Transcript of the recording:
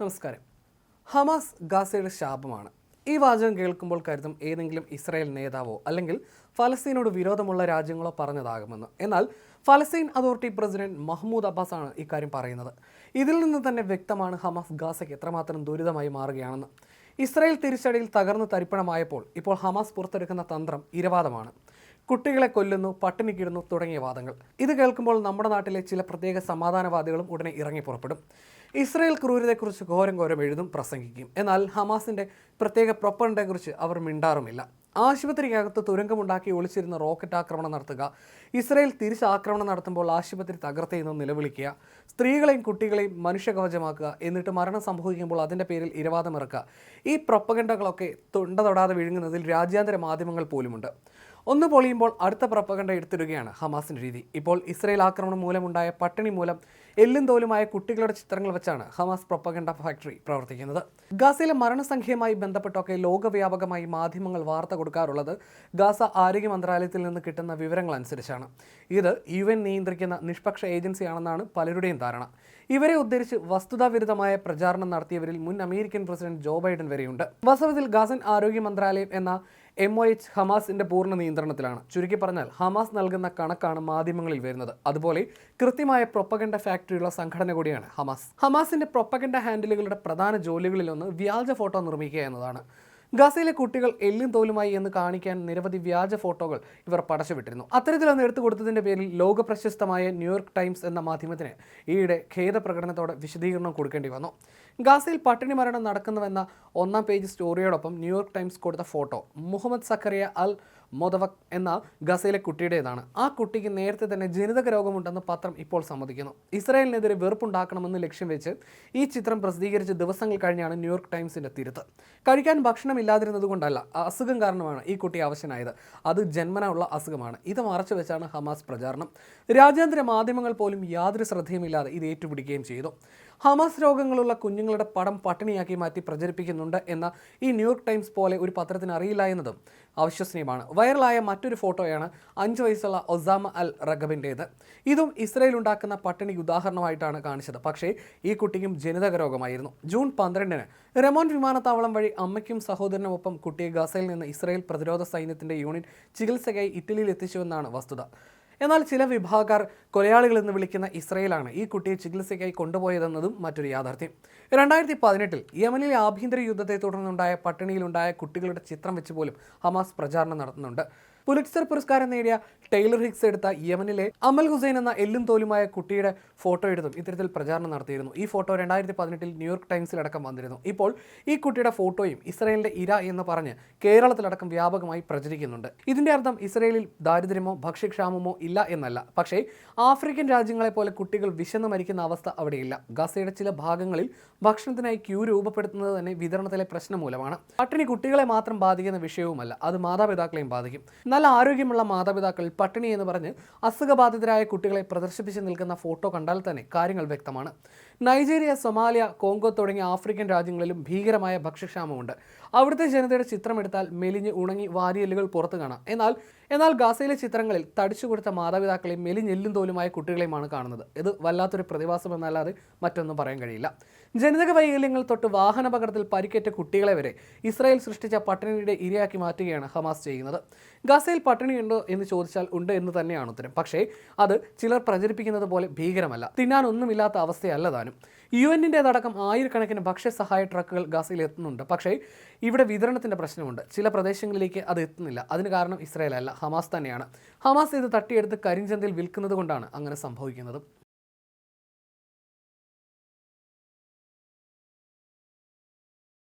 നമസ്കാരം. ഹമാസ് ഗാസയുടെ ശാപമാണ്. ഈ വാചകം കേൾക്കുമ്പോൾ കരുതും ഏതെങ്കിലും ഇസ്രായേൽ നേതാവോ അല്ലെങ്കിൽ ഫലസ്തീനോട് വിരോധമുള്ള രാജ്യങ്ങളോ പറഞ്ഞതാകുമെന്ന്. എന്നാൽ ഫലസ്തീൻ അതോറിറ്റി പ്രസിഡന്റ് മഹ്മൂദ് അബ്ബാസ് ആണ് ഇക്കാര്യം പറയുന്നത്. ഇതിൽ നിന്ന് തന്നെ വ്യക്തമാണ് ഹമാസ് ഗാസയ്ക്ക് എത്രമാത്രം ദുരിതമായി മാറുകയാണെന്ന്. ഇസ്രായേൽ തിരിച്ചടിയിൽ തകർന്ന് തരിപ്പണമായപ്പോൾ ഇപ്പോൾ ഹമാസ് പുറത്തെടുക്കുന്ന തന്ത്രം ഇരവാദമാണ്. കുട്ടികളെ കൊല്ലുന്നു പട്ടിണിക്കിടുന്നു തുടങ്ങിയ വാദങ്ങൾ. ഇത് കേൾക്കുമ്പോൾ നമ്മുടെ നാട്ടിലെ ചില പ്രത്യേക സമാധാനവാദികളും ഉടനെ ഇറങ്ങി പുറപ്പെടും. ഇസ്രയേൽ ക്രൂരതയെക്കുറിച്ച് ഘോരം ഘോരം എഴുതും പ്രസംഗിക്കും. എന്നാൽ ഹമാസിന്റെ പ്രത്യേക പ്രൊപ്പണ്ടയെക്കുറിച്ച് അവർ മിണ്ടാറുമില്ല. ആശുപത്രിക്കകത്ത് തുരങ്കമുണ്ടാക്കി ഒളിച്ചിരുന്ന റോക്കറ്റ് ആക്രമണം നടത്തുക ഇസ്രയേൽ തിരിച്ച് ആക്രമണം നടത്തുമ്പോൾ ആശുപത്രി തകർത്തെന്ന് നിലവിളിക്കുക സ്ത്രീകളെയും കുട്ടികളെയും മനുഷ്യകവചമാക്കുക എന്നിട്ട് മരണം സംഭവിക്കുമ്പോൾ അതിന്റെ പേരിൽ ഇരവാദമിറക്കുക. ഈ പ്രൊപ്പഗണ്ടകളൊക്കെ തൊണ്ട തൊടാതെ വിഴുങ്ങുന്നതിൽ രാജ്യാന്തര മാധ്യമങ്ങൾ പോലുമുണ്ട്. ഒന്ന് പൊളിയുമ്പോൾ അടുത്ത പ്രപ്പകണ്ട എടുത്തിടുകയാണ് ഹമാസിന്റെ രീതി. ഇപ്പോൾ ഇസ്രയേൽ ആക്രമണം മൂലമുണ്ടായ പട്ടിണി മൂലം എല്ലും തോലുമായ കുട്ടികളുടെ ചിത്രങ്ങൾ വെച്ചാണ് ഹമാസ് പ്രപ്പകണ്ട ഫാക്ടറി പ്രവർത്തിക്കുന്നത്. ഗാസയിലെ മരണസംഖ്യയുമായി ബന്ധപ്പെട്ടൊക്കെ ലോകവ്യാപകമായി മാധ്യമങ്ങൾ വാർത്ത കൊടുക്കാറുള്ളത് ഗാസ ആരോഗ്യ മന്ത്രാലയത്തിൽ നിന്ന് കിട്ടുന്ന വിവരങ്ങൾ അനുസരിച്ചാണ്. ഇത് യു എൻ നിയന്ത്രിക്കുന്ന നിഷ്പക്ഷ ഏജൻസിയാണെന്നാണ് പലരുടെയും ധാരണ. ഇവരെ ഉദ്ധരിച്ച് വസ്തുതാവിരുദ്ധമായ പ്രചാരണം നടത്തിയവരിൽ മുൻ അമേരിക്കൻ പ്രസിഡന്റ് ജോ ബൈഡൻ വരെയുണ്ട്. വാസ്തവത്തിൽ ഗാസൻ ആരോഗ്യ മന്ത്രാലയം എന്ന എം ഒ എച്ച് ഹമാസിന്റെ പൂർണ നിയന്ത്രണത്തിലാണ്. ചുരുക്കി പറഞ്ഞാൽ ഹമാസ് നൽകുന്ന കണക്കാണ് മാധ്യമങ്ങളിൽ വരുന്നത്. അതുപോലെ കൃത്യമായ പ്രൊപ്പഗണ്ട ഫാക്ടറിയുള്ള സംഘടന കൂടിയാണ് ഹമാസ്. ഹമാസിന്റെ പ്രൊപ്പഗണ്ട ഹാൻഡിലുകളുടെ പ്രധാന ജോലികളിലൊന്ന് വ്യാജ ഫോട്ടോ നിർമ്മിക്കുക എന്നതാണ്. ഗാസയിലെ കുട്ടികൾ എല്ലും തോലുമായി എന്ന് കാണിക്കാൻ നിരവധി വ്യാജ ഫോട്ടോകൾ ഇവർ പടച്ചുവിട്ടിരുന്നു. അത്തരത്തിലൊന്ന് എടുത്തു കൊടുത്തതിന്റെ പേരിൽ ലോക പ്രശസ്തമായ ന്യൂയോർക്ക് ടൈംസ് എന്ന മാധ്യമത്തിന് ഈയിടെ ഖേദ പ്രകടനത്തോടെ വിശദീകരണം കൊടുക്കേണ്ടി വന്നു. ഗാസയിൽ പട്ടിണി മരണം നടക്കുന്നുവെന്ന ഒന്നാം പേജ് സ്റ്റോറിയോടൊപ്പം ന്യൂയോർക്ക് ടൈംസ് കൊടുത്ത ഫോട്ടോ മുഹമ്മദ് സക്കറിയ അൽ മൊദവക് എന്ന ഗസയിലെ കുട്ടിയുടേതാണ്. ആ കുട്ടിക്ക് നേരത്തെ തന്നെ ജനിതക രോഗമുണ്ടെന്ന് പത്രം ഇപ്പോൾ സമ്മതിക്കുന്നു. ഇസ്രായേലിനെതിരെ വെറുപ്പുണ്ടാക്കണമെന്ന് ലക്ഷ്യം വെച്ച് ഈ ചിത്രം പ്രസിദ്ധീകരിച്ച ദിവസങ്ങൾ കഴിഞ്ഞാണ് ന്യൂയോർക്ക് ടൈംസിന്റെ തിരുത്ത്. കഴിക്കാൻ ഭക്ഷണം ഇല്ലാതിരുന്നത് കൊണ്ടല്ല അസുഖം കാരണമാണ് ഈ കുട്ടി അവശനായത്. അത് ജന്മന ഉള്ള അസുഖമാണ്. ഇത് മറച്ചു വെച്ചാണ് ഹമാസ് പ്രചാരണം. രാജ്യാന്തര മാധ്യമങ്ങൾ പോലും യാതൊരു ശ്രദ്ധയുമില്ലാതെ ഇത് ഏറ്റുപിടിക്കുകയും ചെയ്തു. ഹമാസ് രോഗങ്ങളുള്ള കുഞ്ഞുങ്ങളുടെ പടം പട്ടിണിയാക്കി മാറ്റി പ്രചരിപ്പിക്കുന്നുണ്ട് എന്ന ഈ ന്യൂയോർക്ക് ടൈംസ് പോലെ ഒരു പത്രത്തിന് അറിയില്ല എന്നതും അവിശ്വസനീയമാണ്. വൈറലായ മറ്റൊരു ഫോട്ടോയാണ് അഞ്ച് വയസ്സുള്ള ഒസാമ അൽ റഗബിന്റേത് ഇതും ഇസ്രയേൽ ഉണ്ടാക്കുന്ന പട്ടിണി ഉദാഹരണമായിട്ടാണ് കാണിച്ചത്. പക്ഷേ ഈ കുട്ടിക്കും ജനിതക രോഗമായിരുന്നു. ജൂൺ പന്ത്രണ്ടിന് റെമോൻ വിമാനത്താവളം വഴി അമ്മയ്ക്കും സഹോദരനുമൊപ്പം കുട്ടിയെ ഗസയിൽ നിന്ന് ഇസ്രയേൽ പ്രതിരോധ സൈന്യത്തിന്റെ യൂണിറ്റ് ചികിത്സയ്ക്കായി ഇറ്റലിയിൽ എത്തിച്ചുവെന്നാണ് വസ്തുത. എന്നാൽ ചില വിഭാഗക്കാർ കൊലയാളികൾ എന്ന് വിളിക്കുന്ന ഇസ്രയേലാണ് ഈ കുട്ടിയെ ചികിത്സയ്ക്കായി കൊണ്ടുപോയതെന്നതും മറ്റൊരു യാഥാർത്ഥ്യം. രണ്ടായിരത്തി പതിനെട്ടിൽ യമനിലെ ആഭ്യന്തര യുദ്ധത്തെ തുടർന്നുണ്ടായ പട്ടിണിയിലുണ്ടായ കുട്ടികളുടെ ചിത്രം വെച്ച് പോലും ഹമാസ് പ്രചാരണം നടത്തുന്നുണ്ട്. പുലിറ്റ്സർ പുരസ്കാരം നേടിയ ടൈലർ ഹിക്സ് എടുത്ത യമനിലെ അമൽ ഹുസൈൻ എന്ന എല്ലും തോലുമായ കുട്ടിയുടെ ഫോട്ടോ എടുത്തും ഇത്തരത്തിൽ പ്രചാരണം നടത്തിയിരുന്നു. ഈ ഫോട്ടോ രണ്ടായിരത്തി പതിനെട്ടിൽ ന്യൂയോർക്ക് ടൈംസിലടക്കം വന്നിരുന്നു. ഇപ്പോൾ ഈ കുട്ടിയുടെ ഫോട്ടോയും ഇസ്രയേലിന്റെ ഇര എന്ന് പറഞ്ഞ് കേരളത്തിലടക്കം വ്യാപകമായി പ്രചരിക്കുന്നുണ്ട്. ഇതിന്റെ അർത്ഥം ഇസ്രയേലിൽ ദാരിദ്ര്യമോ ഭക്ഷ്യക്ഷാമമോ ഇല്ല എന്നല്ല. പക്ഷേ ആഫ്രിക്കൻ രാജ്യങ്ങളെ പോലെ കുട്ടികൾ വിശന്ന് മരിക്കുന്ന അവസ്ഥ അവിടെയില്ല. ഗസയുടെ ചില ഭാഗങ്ങളിൽ ഭക്ഷണത്തിനായി ക്യൂ രൂപപ്പെടുത്തുന്നത് തന്നെ വിതരണത്തിലെ പ്രശ്നം മൂലമാണ്. പട്ടിണി കുട്ടികളെ മാത്രം ബാധിക്കുന്ന വിഷയവുമല്ല അത് മാതാപിതാക്കളെയും ബാധിക്കും. നല്ല ആരോഗ്യമുള്ള മാതാപിതാക്കൾ പട്ടിണി എന്ന് പറഞ്ഞ് അസുഖബാധിതരായ കുട്ടികളെ പ്രദർശിപ്പിച്ച് നിൽക്കുന്ന ഫോട്ടോ കണ്ടാൽ തന്നെ കാര്യങ്ങൾ വ്യക്തമാണ്. നൈജീരിയ സൊമാലിയ കോങ്കോ തുടങ്ങിയ ആഫ്രിക്കൻ രാജ്യങ്ങളിലും ഭീകരമായ ഭക്ഷ്യക്ഷാമമുണ്ട്. അവിടുത്തെ ജനതയുടെ ചിത്രമെടുത്താൽ മെലിഞ്ഞ് ഉണങ്ങി വാരിയെല്ലുകൾ പുറത്തു കാണാം. എന്നാൽ എന്നാൽ ഗാസയിലെ ചിത്രങ്ങളിൽ തടിച്ചു കൊടുത്ത മാതാപിതാക്കളെയും മെലിഞ്ഞെല്ലും തോലുമായ കുട്ടികളെയുമാണ് കാണുന്നത്. ഇത് വല്ലാത്തൊരു പ്രതിഭാസം എന്നല്ലാതെ മറ്റൊന്നും പറയാൻ കഴിയില്ല. ജനിതക വൈകല്യങ്ങൾ തൊട്ട് വാഹനാപകടത്തിൽ പരിക്കേറ്റ കുട്ടികളെ വരെ ഇസ്രായേൽ സൃഷ്ടിച്ച പട്ടിണിയുടെ ഇരയാക്കി മാറ്റുകയാണ് ഹമാസ് ചെയ്യുന്നത്. ഗസയിൽ പട്ടിണിയുണ്ടോ എന്ന് ചോദിച്ചാൽ ഉണ്ട് എന്ന് തന്നെയാണ് ഉത്തരം. പക്ഷേ അത് ചിലർ പ്രചരിപ്പിക്കുന്നത് പോലെ ഭീകരമല്ല. തിന്നാനൊന്നുമില്ലാത്ത അവസ്ഥയല്ല താനും. യു എന്നിന്റെതടക്കം ആയിരക്കണക്കിന് ഭക്ഷ്യസഹായ ട്രക്കുകൾ ഗസയിൽ എത്തുന്നുണ്ട്. പക്ഷേ ഇവിടെ വിതരണത്തിന്റെ പ്രശ്നമുണ്ട്. ചില പ്രദേശങ്ങളിലേക്ക് അത് എത്തുന്നില്ല. അതിന് കാരണം ഇസ്രായേൽ അല്ല ഹമാസ് തന്നെയാണ്. ഹമാസ് ഇത് തട്ടിയെടുത്ത് കരിഞ്ചന്തയിൽ വിൽക്കുന്നത് കൊണ്ടാണ് അങ്ങനെ സംഭവിക്കുന്നത്.